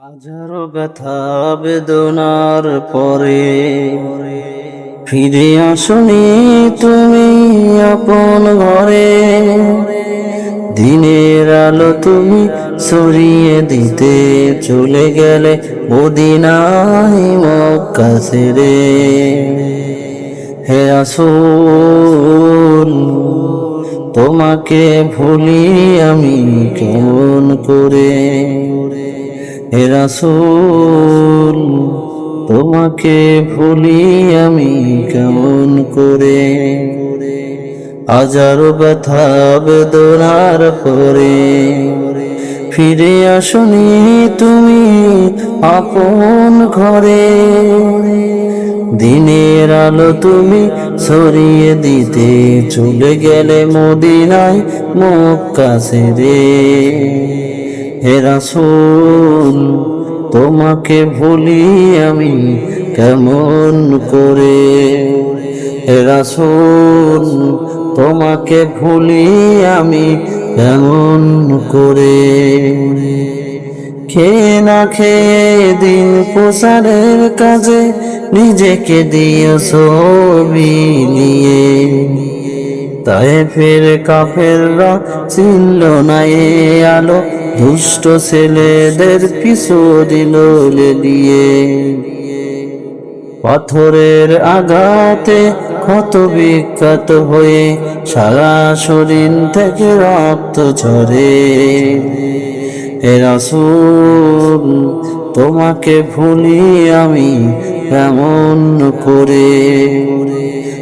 হাজারো ব্যথা বেদনার পরে ফিরে আসনি তুমি আপন ঘরে। দিনের আলো তুমি সরিয়ে দিতে চলে গেলে মদিনায় মক্কা ছেড়ে। হে আসুন তোমাকে ভুলি আমি কেমন করে? হে রাসূল, তোমাকে ভুলি আমি কেমন করে? হাজারো ব্যথা বেদনার পরে ফিরে আসনি তুমি আপন ঘরে। দিনের আলো তুমি সরিয়ে দিতে চলে গেলে মদিনায় মক্কা ছেড়ে। হে রাসূল, তোমাকে ভুলি আমি কেমন করে? হে রাসূল, তোমাকে ভুলি আমি কেমন করে? খেয়ে না খেয়ে দিন প্রসারের কাজে নিজেকে দিয়ে ছবি নিয়ে? তাই ফের কাফেররা চিনল না এ আলো দুষ্ট ছেলেদের পিছু দিল দিয়ে পাথরের আঘাতে ক্ষত বিখ্যাত হয়ে সারা শরীর থেকে রক্ত ঝরে। রাসূল, তোমাকে ভুলি আমি কেমন করে।